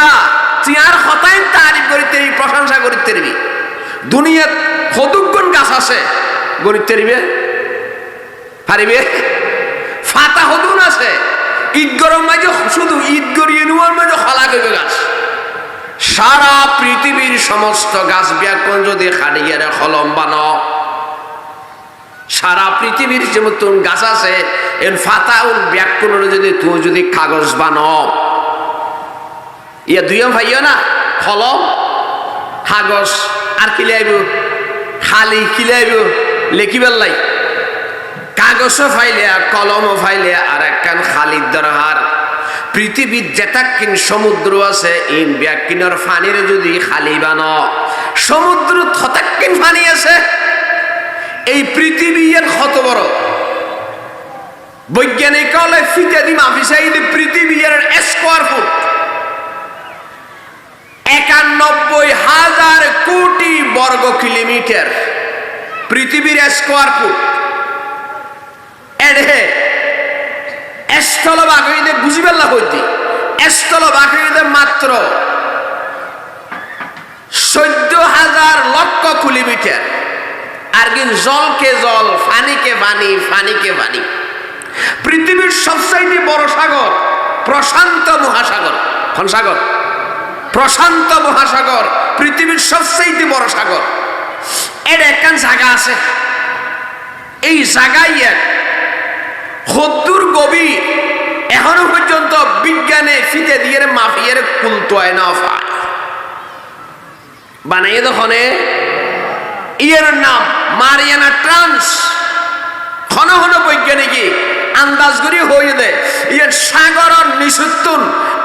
দা তুই আর হতাইন তারিফ করিতে প্রশংসা করিতে পারবি দুনিয়াত কতগুণ গাছ আছে গরিতে পারিবে পারিবে? ফাতা হদুন আছে? ঈদ গরম মাঝে শুধু ঈদ গড়িয়ে নেওয়ার মাঝে হলা গইবে গাছ। সারা পৃথিবীর সমস্ত গাছ ব্যাকরণ যদি খাটিয়ে কলম বানো সারা পৃথিবীর যে মতন গাছ আছে, এর ফাতাউল ব্যাকরণ যদি তুমি যদি কাগজ বানো ইয়া দুইম ভাইও না? কলম, কাগজ, আর কি লাইব খালি কি লাইব লেখিবার লাই। কাগজও ফাইলে কলমও ফাইলে আর একখান খালির দরহার। পৃথিবীর যেতাকিন সমুদ্র আছে, ইন ব্যাকিনর ফানির যদি খালি বান। সমুদ্র থতাক্কিন ফানি আছে, এই পৃথিবী এর কত বড়। বৈজ্ঞানিক হলে ফিতে দি মাফিসাই পৃথিবী এর স্কোয়ার ফুট একানব্বই হাজার কোটি বর্গ কিলোমিটার। পৃথিবীর স্কোয়ার ফুট এডে। স্থল বাঘইদে বুঝিবেল্লা হইতি স্থল বাঘইদে মাত্র চোদ্দ হাজার লক্ষ কিলোমিটার। আর কিন্তু জলকে জল, ফানিকে পানি ফানিকে পানি পৃথিবীর সবচাইতে বড় সাগর প্রশান্ত মহাসাগর। কোন সাগর? প্রশান্ত মহাসাগর, পৃথিবীর সবচাইতে বড় সাগর। এর একখান জায়গা আছে। এই জায়গায় হদ্দুর গভীর, এখনও পর্যন্ত বিজ্ঞানে ফিতে দিয়ে মাফিয়ের কুলতোয় না পায়। বানাইয়ে দখনে, ইয়ের নাম মারিয়ানা ট্রান্স। ঘন ঘন বৈজ্ঞানিক আন্দাজ করি হয়ে দে ইয়ের সাগরর নিশুত্তুন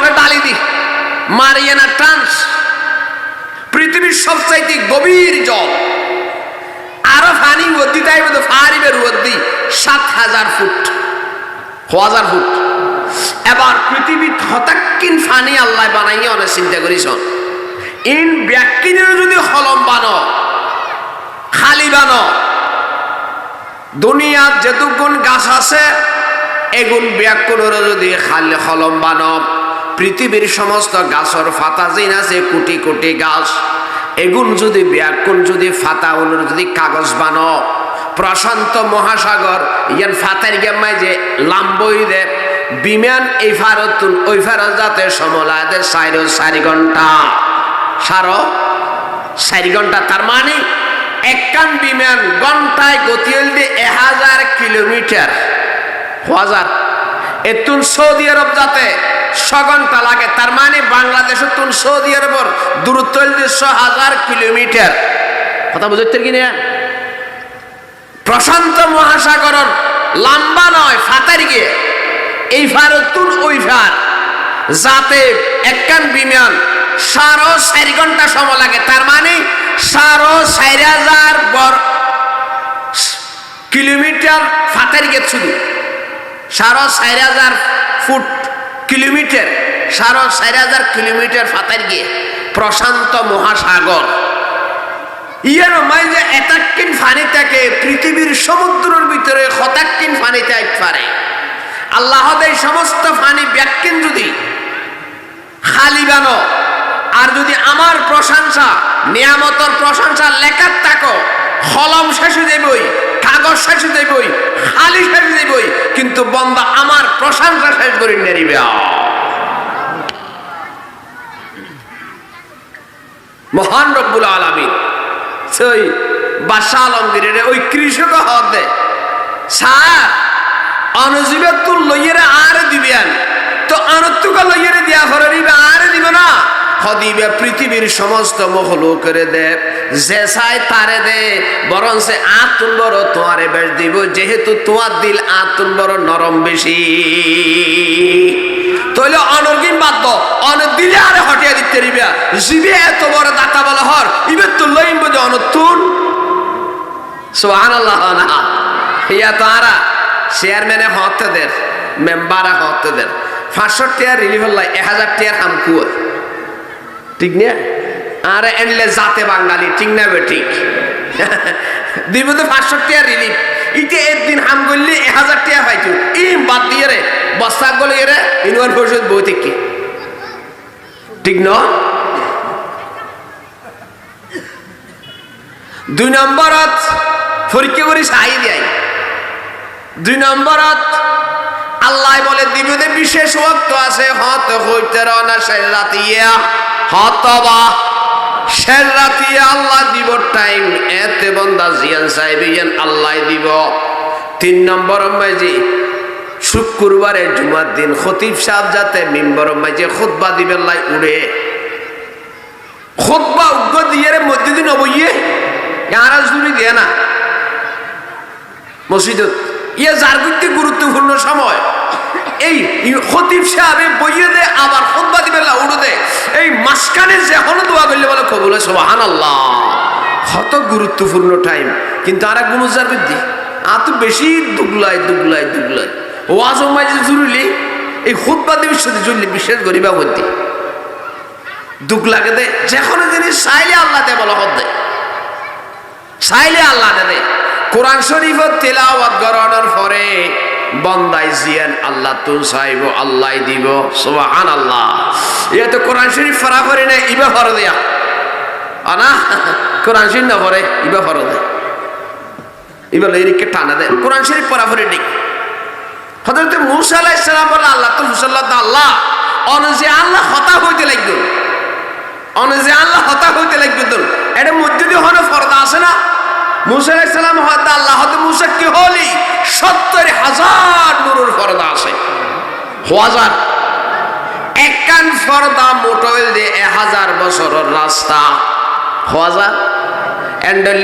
অর্ডার ডালি দি। মারিয়ানা ট্রান্স, পৃথিবীর সবচাইতে গভীর জল। আরও ফানি ওদ্দি তাই মতো ফারিবের ওদ্দি সাত হাজার ফুট। হাজার ফুট। এবার পৃথিবীর হতাক্কিন ফানি আল্লাহ বানাইয়ে অনেক চিন্তা করিস ইন ব্যাকিনের যদি হলম বানো, খালি বানো, দুনিয়ার যেতুগুণ গাছ আছে, এগুন ব্যাকুণের যদি খালি হলম বানো। পৃথিবীর সমস্ত গাছর ফাতা জিন আছে, কোটি কোটি গাছ। এগুন যদি ব্যাকুণ যদি ফাতা, অনুর যদি কাগজ বানো, প্রশান্ত মহাসাগর, ইয়ান ফাতার গেমায় যে লাম্বই দে, বিমান এই ফারতুন, ওই ফারত যাতে সমলায় চার চারি ঘণ্টা। সারো? চারি ঘণ্টা, তার মানে একখান বিমান ঘন্টায় গতি হইলে এ হাজার কিলোমিটার। হাজার এতুন সৌদি আরব যাতে ঘণ্টা লাগে। তার মানে বাংলাদেশ তুন সৌদি আরবর দূরত্ব ছ হাজার কিলোমিটার। কথা বুঝতে কি না প্রশান্ত মহাসাগরের লম্বা নয়, ফাতার গিয়ে। এই ফারতুন ওই ফার। যাতে একখান বিমান সারো চারি ঘণ্টা সময় লাগে। তার মানে সারো চার হাজার বর কিলোমিটার ফাতার গিয়ে শুধু সারো চার হাজার ফুট কিলোমিটার সারো চার হাজার কিলোমিটার ফাতার গিয়ে, প্রশান্ত মহাসাগর। ইয়ার মাই যে এতাক্কিন ফানি থাকে, পৃথিবীর সমুদ্রের ভিতরে হতাক্কিন ফানি থাক পারে। আল্লাহ এই সমস্ত ফানি ব্যাক্কিন যদি খালি বানো, আর যদি আমার প্রশংসা, নিয়ামতর প্রশংসা লেখার থাকো, কলম শেষে দেবই কাগজ শেষে দেবই খালি শেষে দেবই কিন্তু বন্দা আমার প্রশংসা শেষ করে নেরিবে মহান রব্বুল আলমিন, সেই বাসা আলমগীরের ওই কৃষক হতে স্যার অনুজীবে তুল লইয়েরে আর দিবেন। তো আনত্তুকা লইয়েরে দিয়া ফরে আর দিবে না। হদিবে পৃথিবীর সমস্ত মহল করে দে। যে চাই তারে দে বরং সে আতুন বড় তোমারে বেশ দিব, যেহেতু তোমার দিল আতুন বড় নরম বেশি। তইলে অনর্গিন বাদ্য অন দিলে আরে হটিয়া দিতে রিবা জিবে এত বড় দাতা বলা হর, ইবে তো লইম বদে অনতুন সুবহানাল্লাহ, না। ইয়া তো আরা, চেয়ারম্যানে হতদের মেম্বারে হতদের পাঁচশো টিয়ার রিলিভ হল্লাই এক হাজার টিয়ার হামকুয়া ঠিক না? আর এনলে জাতে বাঙালি, ঠিক না ঠিক? দিব তো পাঁচশো টিয়ার রিলিফ ইতে একদিন হাম করলে, এক হাজার টিয়া পাইতো ইম, বাদ দিয়ে রে, বস্তা গলে রে ইউনিয়ন পরিষদ বই থেকে। ঠিক ন? দুই নম্বরত পরীক্ষা করি চাই দেয় দুই নম্বরত আল্লাহ বলে দিবদে বিশেষ ওয়াক্ত আছে, হত হইতে রনা রাতিয়া হত বা শের রাতিয়া আল্লাহ দিব টাইম, এতে বন্দা জিয়ান সাহেব ইয়ান আল্লাহ দিব। তিন নম্বর মাইজি, শুক্রবারে জুমার দিন, খতিব সাহেব যাতে মিম্বর মাইজে খুতবা দিবেন লাই উড়ে। খুতবা উগ্র দিয়ে রে মধ্যে দিন অবইয়ে ইয়ারা জুড়ি দিয়ে না। মসজিদত ইয়ে যার গুরুত্বপূর্ণ সময়। এই মাসকানে যে এখনও দোয়া করলে বলে কবুল সোহান আল্লাহ কত গুরুত্বপূর্ণ টাইম কিন্তু আর এক গুণজার বৃদ্ধি আর তো বেশি দুগলাই দুগলাই দুগলাই। ওয়াজ মাঝে জুড়লি এই খুতবা দিবি সাথে জুড়লি বিশেষ গরিবা বলতে দুঃখ লাগে দে। যে কোনো জিনিস চাইলে আল্লাহ দে বলা হত দে। চাইলে আল্লাহ দে কোরআন শরীফত তেলাওয়াত করানোর পরে বন্দাই জিয়ান, আল্লাহ তুন চাইব, আল্লাহ দিব। সুবহান আল্লাহ ইয়া তো কোরআন শরীফ ফরা করে না ইবা ফর দেয়া আনা, কোরআন শরীফ না পরে ইবা ফর দে ইবা লিরিকে টানা দে। কোরআন শরীফ পড়া পরে ঠিক হযরত মুসা আলাইহিস সালাম বলে, আল্লাহ তো মুসাল্লাহ আল্লাহ। অনজে আল্লাহ হতা হইতে লাগল অনজে আল্লাহ হতা হইতে লাগবে তো। এটা দিয়ে হনে ফরদা আছে না মুসা আলাইসালাম হয়তো আল্লাহ হয়তো মুসা কি হলি? সত্তর হাজার নুরুর ফরদা আছে। হাজার একান ফরদা মোটর দিয়ে হাজার বছরের রাস্তা। হাজার এন্ডল